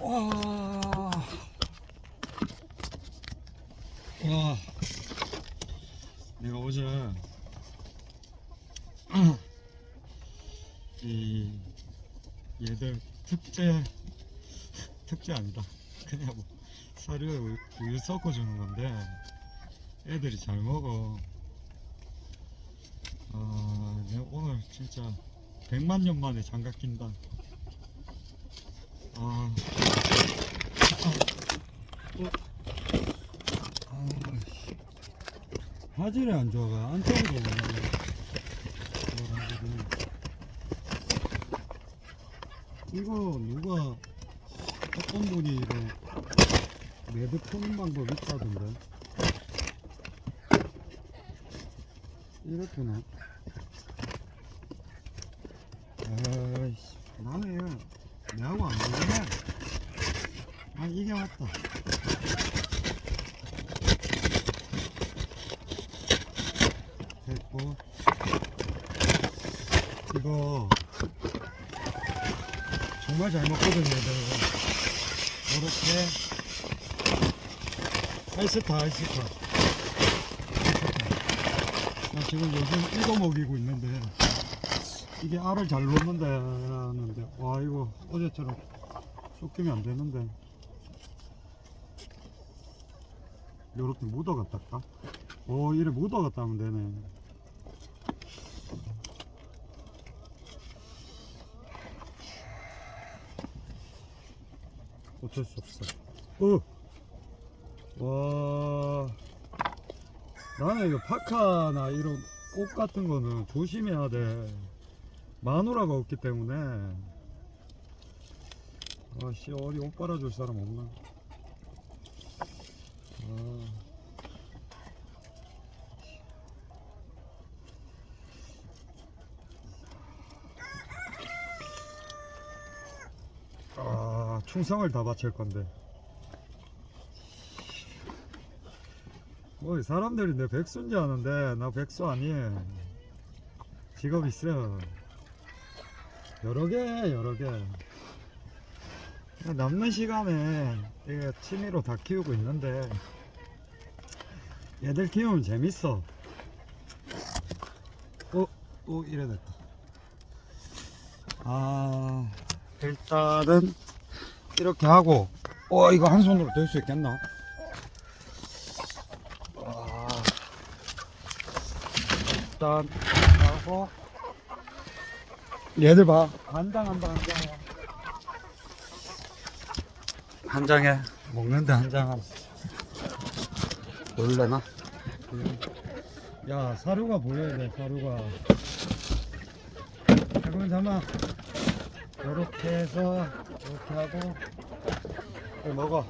와. 와. 내가 어제 이 얘들 특제 특제 아니다. 그냥 뭐 사료에 우유, 섞어 주는 건데 애들이 잘 먹어. 아, 내가 오늘 진짜 100만 년 만에 장갑 낀다. 아. 화질이 안 좋아가 안쪽으로 오네. 이거 누가 어떤 분이 이거 매듭 푸는 방법 있다던데 이렇구나 아이씨 나는 내하고 안 되네 아 이게 맞다. 됐고. 이거 정말 잘 먹거든요 얘들. 이렇게 아이스타 아이스타 나 지금 요즘 이거 먹이고 있는데 이게 알을 잘 놓는다 하는데 와 이거 어제처럼 쫓기면 안 되는데 요렇게 묻어갔다까 오 이래 묻어갔다 하면 되네. 어쩔 수 없어. 어! 와. 나는 이거 파카나 이런 옷 같은 거는 조심해야 돼. 마누라가 없기 때문에. 아씨 어디 옷 빨아줄 사람 없나 충성을 다 바칠 건데. 뭐 사람들이 내 백수인 줄 아는데 나 백수 아니에요. 직업 있어요 여러 개 여러 개. 남는 시간에 이게 취미로 다 키우고 있는데 얘들 키우면 재밌어. 어? 어 이래 됐다. 아 일단은 이렇게 하고 어 이거 한 손으로 들수 있겠나? 와, 일단 하고 얘들 봐. 한 장 한 장 한 장 한 장에 먹는데 한 장 놀래나? 야 사료가 보여야 돼 사료가. 잠깐만 잠깐만 이렇게 해서 이렇게 하고. 이거 먹어.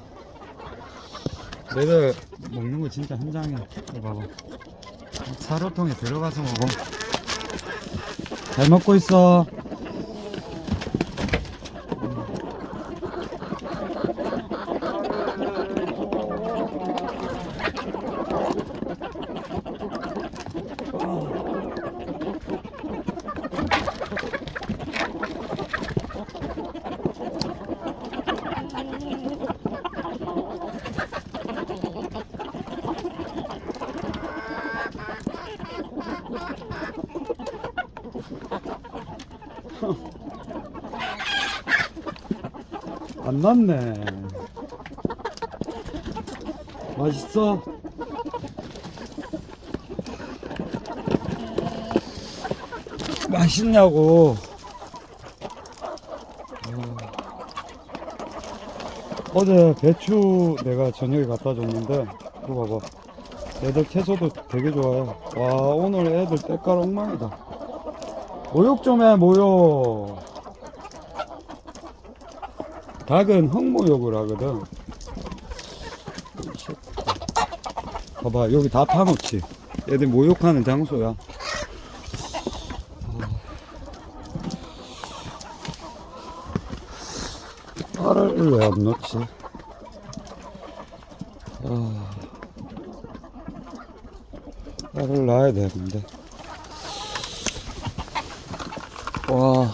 얘들 먹는 거 진짜 한 장이야 이거 봐봐. 사료통에 들어가서 먹어. 잘 먹고 있어 안 났네. 맛있어? 맛있냐고. 어. 어제 배추 내가 저녁에 갖다 줬는데 이거 봐봐. 애들 채소도 되게 좋아해. 와 오늘 애들 때깔 엉망이다 모욕 좀 해 모욕 닭은 흙모욕을 하거든. 봐봐 여기 다 파놓지. 애들 모욕하는 장소야. 알을 왜 안 넣지? 아, 알을 낳아야 되는데 와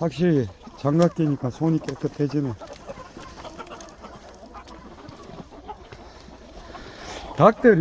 확실히 장갑 끼니까 손이 깨끗해지네. 닭들이